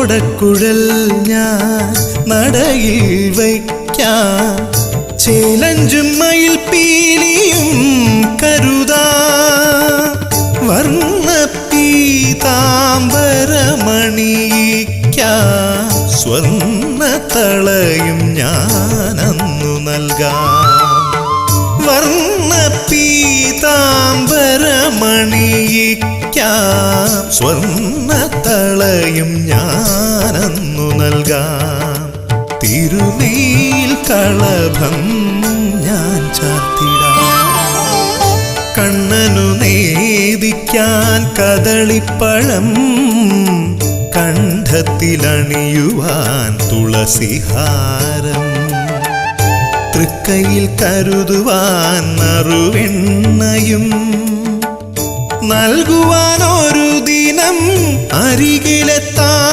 ഓടക്കുഴൽ ഞാൻ നടയിൽ വയ്ക്കാം. ചേലഞ്ചും മയിൽ പീലിയും കരുതാ. വർണ താമ്പരമണിക്ക സ്വർണ തളയും ഞാനന്നു നൽകാം. വർണ പീതാംബരമണിയിക്കാം സ്വർണ തളയും ഞാനന്നു നൽകാം. തിരുനീൽ കളഭം ഞാൻ ചാർത്തിടാം. കണ്ണനു നേദിക്കാൻ കദളിപ്പഴം കണ്ഠത്തിലണിയുവാൻ തുളസിഹാരം. തൃക്കയിൽ കരുതുവാൻ നറുവെണ്ണയും നൽകുവാൻ ഒരു ദിനം അരികിലെത്താൻ